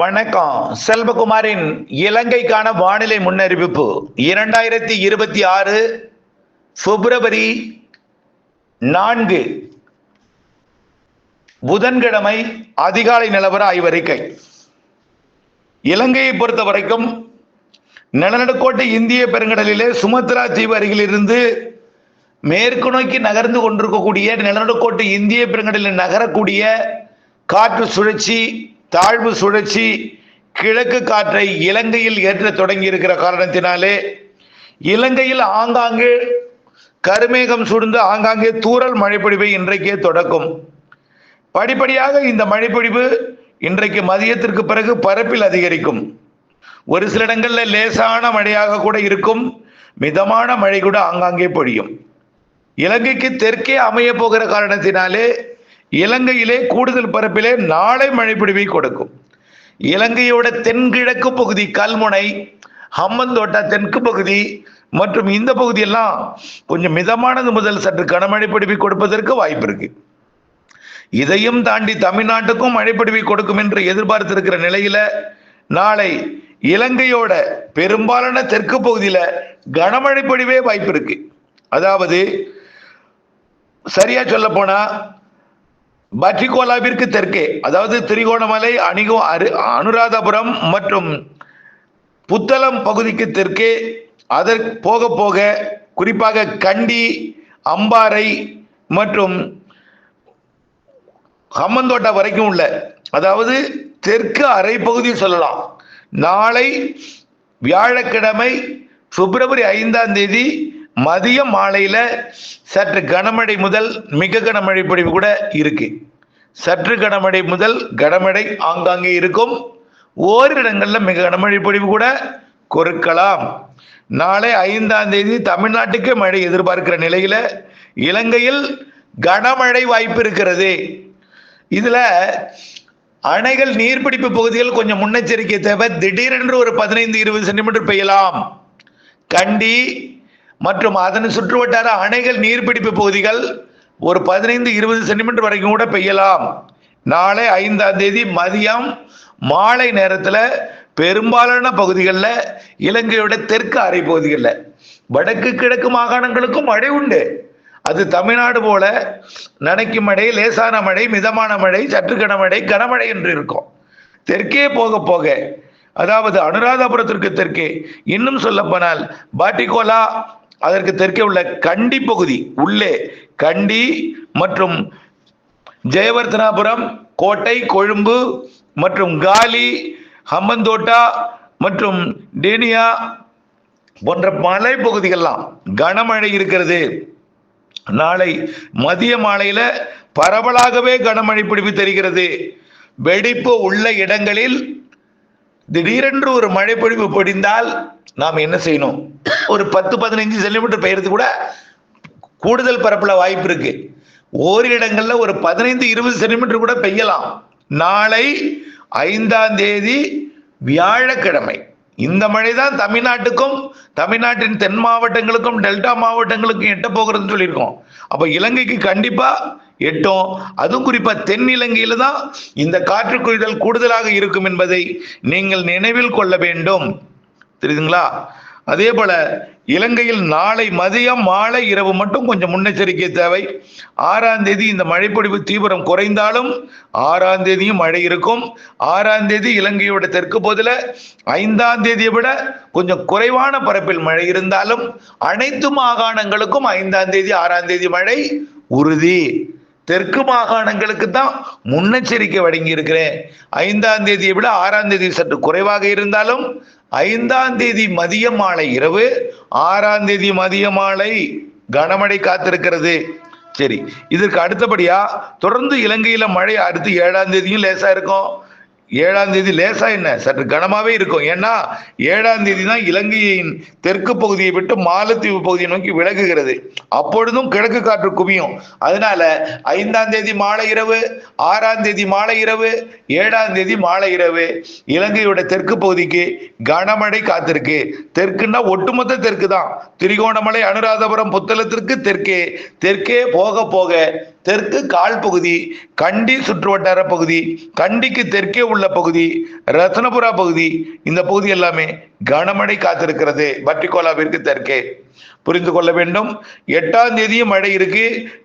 வணக்கம். செல்வகுமாரின் இலங்கைக்கான வானிலை முன்னறிவிப்பு. இரண்டாயிரத்தி இருபத்தி ஆறு பிப்ரவரி நான்கு. புதன்கிழமை அதிகாலை நிலவர ஆய்வறிக்கை. இலங்கையை பொறுத்த வரைக்கும் நிலநடுக்கோட்டை இந்திய பெருங்கடலிலே சுமத்ரா தீவு அருகிலிருந்து மேற்கு நோக்கி நகர்ந்து கொண்டிருக்கக்கூடிய நிலநடுக்கோட்டை இந்திய பெருங்கடலில் நகரக்கூடிய காற்று சுழற்சி தாழ்வு சுழற்சி கிழக்கு காற்றை இலங்கையில் ஏற்ற தொடங்கி இருக்கிற காரணத்தினாலே இலங்கையில் ஆங்காங்கே கருமேகம் சுடுந்து ஆங்காங்கே தூறல் மழைப்பொழிவை இன்றைக்கே தொடக்கும். படிப்படியாக இந்த மழைப்பொழிவு இன்றைக்கு மதியத்திற்கு பிறகு பரப்பில் அதிகரிக்கும். ஒரு சில இடங்களில் லேசான மழையாக கூட இருக்கும். மிதமான மழை கூட ஆங்காங்கே பொழியும். இலங்கைக்கு தெற்கே அமைய போகிற காரணத்தினாலே இலங்கையிலே கூடுதல் பரப்பிலே நாளை மழைப்பிடிவை கொடுக்கும். இலங்கையோட தென்கிழக்கு பகுதி கல்முனை ஹம்மந்தோட்டா தெற்கு பகுதி மற்றும் இந்த பகுதியெல்லாம் கொஞ்சம் மிதமானது முதல் சற்று கனமழை பிடிவை கொடுப்பதற்கு வாய்ப்பு இருக்கு. இதையும் தாண்டி தமிழ்நாட்டுக்கும் மழைப்பிடிவை கொடுக்கும் என்று எதிர்பார்த்திருக்கிற நிலையில நாளை இலங்கையோட பெரும்பாலான தெற்கு பகுதியில கனமழை பொழிவே வாய்ப்பு இருக்கு. அதாவது சரியா சொல்ல போனா பட்ரிகோலாவிற்கு தெற்கே அதாவது திரிகோணமலை அணிகோ அரு அனுராதபுரம் மற்றும் புத்தளம் பகுதிக்கு தெற்கே அதற்கு போக போக குறிப்பாக கண்டி அம்பாறை மற்றும் ஹம்மந்தோட்டா வரைக்கும் உள்ள அதாவது தெற்கு அரை பகுதி சொல்லலாம். நாளை வியாழக்கிழமை பிப்ரவரி ஐந்தாம் தேதி மதியம் மாலையில சற்று கனமழை முதல் மிக கனமழை பொழிவு கூட இருக்கு. சற்று கனமழை முதல் கனமழை ஆங்காங்கே இருக்கும். ஓரிடங்களில் மிக கனமழை பொழிவு கூட கொடுக்கலாம் நாளை ஐந்தாம் தேதி தமிழ்நாட்டுக்கு மழை எதிர்பார்க்கிற நிலையில இலங்கையில் கனமழை வாய்ப்பு இருக்கிறது. இதுல அணைகள் நீர்பிடிப்பு பகுதிகள் கொஞ்சம் முன்னெச்சரிக்கை தேவை. திடீரென்று ஒரு பதினைந்து இருபது சென்டிமீட்டர் பெய்யலாம். கண்டி மற்றும் அதன் சுற்றுவட்டார அணைகள் நீர்பிடிப்பு பகுதிகள் ஒரு பதினைந்து இருபது சென்டிமீட்டர் வரைக்கும் கூட பெய்யலாம். நாளை ஐந்தாம் தேதி மதியம் மாலை நேரத்தில் பெரும்பாலான பகுதிகளில் இலங்கையோட தெற்கு அரை பகுதிகளில் வடக்கு கிழக்கு மாகாணங்களுக்கும் மழை உண்டு. அது தமிழ்நாடு போல நனைக்கும் மழை லேசான மழை மிதமான மழை சற்று கனமழை கனமழை என்று இருக்கும். தெற்கே போக போக அதாவது அனுராதபுரத்திற்கு தெற்கே இன்னும் சொல்ல போனால் பாட்டிகோலா அதற்கு தெற்கே உள்ள கண்டி பகுதி உள்ளே கண்டி மற்றும் ஜெயவர்த்தனாபுரம் கோட்டை கொழும்பு மற்றும் காலி ஹம்மந்தோட்டா மற்றும் டேனியா போன்ற மலை பகுதிகள்லாம் கனமழை இருக்கிறது. நாளை மதிய மாலையில பரவலாகவே கனமழை பிடிப்பு தெரிகிறது. வெடிப்பு உள்ள இடங்களில் திடீரென்று ஒரு மழைப்பொழிவு பொடிந்தால் நாம் என்ன செய்யணும்? ஒரு பத்து பதினைஞ்சு சென்டிமீட்டர் பெய்யறது கூட கூடுதல் பரப்பில் வாய்ப்பு இருக்கு. ஓரிடங்கள்ல ஒரு பதினைந்து இருபது சென்டிமீட்டர் கூட பெய்யலாம். நாளை ஐந்தாம் தேதி வியாழக்கிழமை. இந்த மழை தான் தமிழ்நாட்டுக்கும் தமிழ்நாட்டின் தென் மாவட்டங்களுக்கும் டெல்டா மாவட்டங்களுக்கும் எட்ட போகிறதுன்னு சொல்லியிருக்கோம். அப்போ இலங்கைக்கு கண்டிப்பாக எட்டும். அதுவும் குறிப்பா தென் தான் இந்த காற்று கூடுதலாக இருக்கும் என்பதை நீங்கள் நினைவில் கொள்ள வேண்டும். தெரியுதுங்களா? அதே போல இலங்கையில் நாளை மதியம் மாலை இரவு மட்டும் கொஞ்சம் முன்னெச்சரிக்கை தேவை. ஆறாம் தேதி இந்த மழைப்பொழிவு தீவிரம் குறைந்தாலும் ஆறாம் தேதியும் மழை இருக்கும். ஆறாம் தேதி இலங்கையோட தெற்கு பகுதியில் ஐந்தாம் தேதியை விட கொஞ்சம் குறைவான பரப்பில் மழை இருந்தாலும் அனைத்து மாகாணங்களுக்கும் ஐந்தாம் தேதி ஆறாம் தேதி மழை உறுதி. தெற்கு மாகாணங்களுக்கு தான் முன்னெச்சரிக்கை வழங்கி இருக்கிறேன் ஐந்தாம் தேதியை விட ஆறாம் தேதி சற்று குறைவாக இருந்தாலும் ஐந்தாம் தேதி மதிய மாலை இரவு ஆறாம் தேதி மதிய மாலை கனமழை காத்திருக்கிறது. சரி இதற்கு அடுத்தபடியா தொடர்ந்து இலங்கையில மழை அடுத்து ஏழாம் தேதியும் லேசா இருக்கும். ஏழாம் தேதி லேசா என்ன? சற்று கனமாவே இருக்கும். ஏன்னா ஏழாம் தேதி தான் இலங்கையின் தெற்கு பகுதியை விட்டு மாலத்தீவு பகுதியை நோக்கி விலகுகிறது. அப்பொழுதும் கிழக்கு காற்று குவியும். அதனால ஐந்தாம் தேதி மாலை இரவு ஆறாம் தேதி மாலை இரவு ஏழாம் தேதி மாலை இரவு இலங்கையோட தெற்கு பகுதிக்கு கனமழை காத்திருக்கு. தெற்குன்னா ஒட்டுமொத்த தெற்கு தான் திரிகோணமலை அனுராதபுரம் புத்தளத்திற்கு தெற்கே தெற்கே போக போக தெற்கு கால் பகுதி கண்டி சுற்றுவட்டார பகுதி கண்டிக்கு தெற்கே உள்ள பகுதி ரத்னபுரா பகுதி இந்த பகுதி எல்லாமே கனமழை காத்திருக்கிறது பட்டிகோலாவிற்கு தெற்கே. புரிந்து கொள்ள வேண்டும் எட்டாம் தேதியும் மழை இருக்கு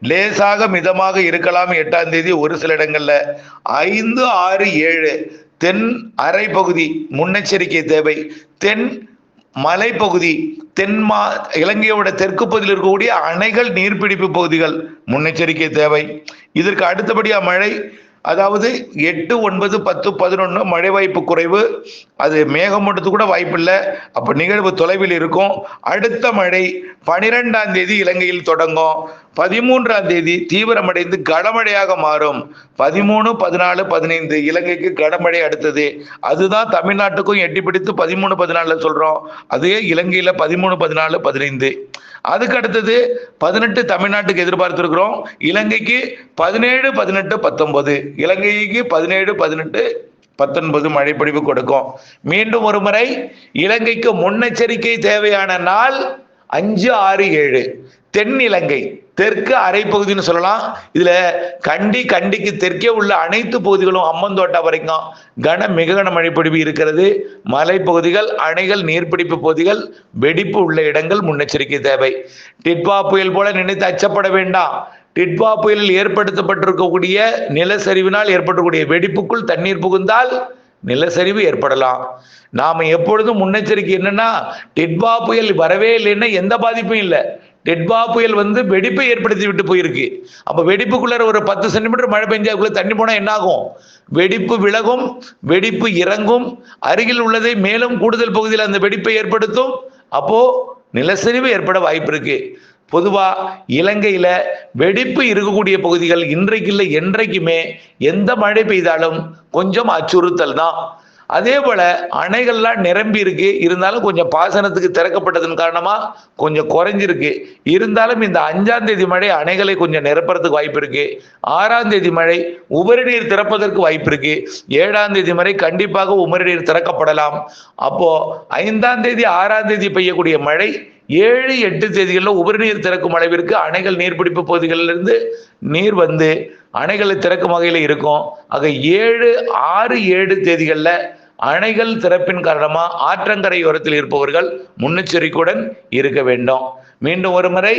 லேசாக மிதமாக இருக்கலாம் எட்டாம் தேதி ஒரு சில இடங்கள்ல. ஐந்து ஆறு ஏழு தென் அரை பகுதி முன்னெச்சரிக்கை தேவை. தென் மலைப்பகுதி தென்மா இலங்கையோட தெற்கு பகுதியில் இருக்கக்கூடிய அணைகள் நீர்பிடிப்பு பகுதிகள் முன்னெச்சரிக்கை தேவை. இதற்கு அடுத்தபடியா மழை அதாவது எட்டு ஒன்பது பத்து பதினொன்று மழை வாய்ப்பு குறைவு. அது மேகமூட்டத்து கூட வாய்ப்பு இல்லை அப்போ நிகழ்வு தொலைவில் இருக்கும். அடுத்த மழை பனிரெண்டாம் தேதி இலங்கையில் தொடங்கும். பதிமூன்றாம் தேதி தீவிரமடைந்து கனமழையாக மாறும். பதிமூணு பதினாலு பதினைந்து இலங்கைக்கு கனமழை அடுத்தது. அதுதான் தமிழ்நாட்டுக்கும் எட்டி பிடித்து பதிமூணு பதினாலுல சொல்றோம். அதே இலங்கையில பதிமூணு பதினாலு பதினைந்து. அதுக்கு அடுத்தது பதினெட்டு தமிழ்நாட்டுக்கு எதிர்பார்த்துருக்குறோம். இலங்கைக்கு பதினேழு பதினெட்டு பத்தொன்பது. இலங்கைக்கு பதினேழு பதினெட்டு பத்தொன்பது மழைப்பொழிவு கொடுக்கும். மீண்டும் ஒரு முறை இலங்கைக்கு முன்னெச்சரிக்கை தேவையான நாள் அஞ்சு ஆறு ஏழு. தென் இலங்கை தெற்கு அரை பகுதின்னு சொல்லலாம். இதுல கண்டி கண்டிக்கு தெற்கே உள்ள அனைத்து பகுதிகளும் அம்மந்தோட்டா வரைக்கும் கன மிக கன மழைப்பொழிவு இருக்கிறது. மலைப்பகுதிகள் அணைகள் நீர்பிடிப்பு பகுதிகள் வெடிப்பு உள்ள இடங்கள் முன்னெச்சரிக்கை தேவை. டிட்வா புயல் போல நினைத்து அச்சப்பட வேண்டாம். டிட்வா புயலில் ஏற்படுத்தப்பட்டிருக்கக்கூடிய நிலச்சரிவினால் ஏற்படக்கூடிய வெடிப்புக்குள் தண்ணீர் புகுந்தால் நிலச்சரிவு ஏற்படலாம். நாம எப்பொழுதும் முன்னெச்சரிக்கை என்னன்னா டிட்வா புயல் வரவே இல்லைன்னா எந்த பாதிப்பும் இல்லை. டெட்பா புயல் வந்து வெடிப்பை ஏற்படுத்தி விட்டு போயிருக்கு. அப்போ வெடிப்புக்குள்ளே ஒரு பத்து சென்டிமீட்டர் மழை பெஞ்சாக்குள்ளே தண்ணி போனால் என்ன ஆகும் வெடிப்பு விலகும் வெடிப்பு இறங்கும் அருகில் உள்ளதை மேலும் கூடுதல் பகுதியில் அந்த வெடிப்பை ஏற்படுத்தும். அப்போது நிலச்சரிவு ஏற்பட வாய்ப்பு இருக்குது பொதுவா இலங்கையில வெடிப்பு இருக்கக்கூடிய பகுதிகள் இன்றைக்கு இல்லை என்றைக்குமே எந்த மழை பெய்தாலும் கொஞ்சம் அச்சுறுத்தல் தான். அதே போல அணைகள்லாம் நிரம்பி இருக்கு. இருந்தாலும் கொஞ்சம் பாசனத்துக்கு திறக்கப்பட்டதன் காரணமா கொஞ்சம் குறைஞ்சிருக்கு. இருந்தாலும் இந்த அஞ்சாம் தேதி மழை அணைகளை கொஞ்சம் நிரப்புறதுக்கு வாய்ப்பு இருக்கு. ஆறாம் தேதி மழை உபரி நீர் திறப்பதற்கு வாய்ப்பு இருக்கு. ஏழாம் தேதி வரை கண்டிப்பாக உபரி நீர் திறக்கப்படலாம். அப்போ ஐந்தாம் தேதி ஆறாம் தேதி பெய்யக்கூடிய மழை ஏழு எட்டு தேதிகளில் உபரிநீர் திறக்கும் அளவிற்கு அணைகள் நீர்பிடிப்பு பகுதிகளிலிருந்து நீர் வந்து அணைகளை திறக்கும் வகையில் இருக்கும். ஆக ஏழு ஆறு ஏழு தேதிகளில் அணைகள் திறப்பின் காரணமாக ஆற்றங்கரையோரத்தில் இருப்பவர்கள் முன்னெச்சரிக்கையுடன் இருக்க வேண்டும். மீண்டும் ஒரு முறை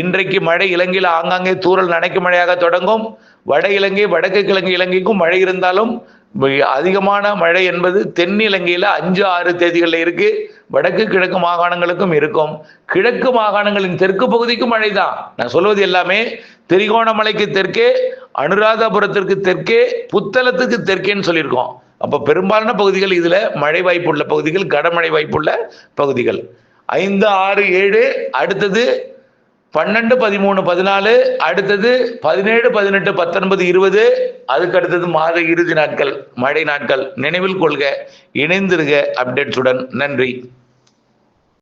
இன்றைக்கு மழை இலங்கையில் ஆங்காங்கே தூறல் நனைக்கும் மழையாக தொடங்கும். வட இலங்கை வடக்கு கிழங்கு இலங்கைக்கும் மழை இருந்தாலும் அதிகமான மழை என்பது தென் இலங்கையில் அஞ்சு ஆறு தேதிகளில் இருக்கு. வடக்கு கிழக்கு மாகாணங்களுக்கும் இருக்கும். கிழக்கு மாகாணங்களின் தெற்கு பகுதிக்கும் மழை தான் நான் சொல்வது எல்லாமே திரிகோணமலைக்கு தெற்கே அனுராதபுரத்திற்கு தெற்கே புத்தளத்துக்கு தெற்கேன்னு சொல்லியிருக்கோம். அப்போ பெரும்பாலான பகுதிகள் இதில் மழை வாய்ப்புள்ள பகுதிகள் கனமழை வாய்ப்புள்ள பகுதிகள். ஐந்து ஆறு ஏழு அடுத்தது பன்னெண்டு பதிமூணு பதினாலு அடுத்தது பதினேழு பதினெட்டு பத்தொன்பது இருபது அதுக்கு அடுத்தது மாத இறுதி நாட்கள் மழை நாட்கள். நினைவில் கொள்க இணைந்திருக அப்டேட்ஸுடன். நன்றி.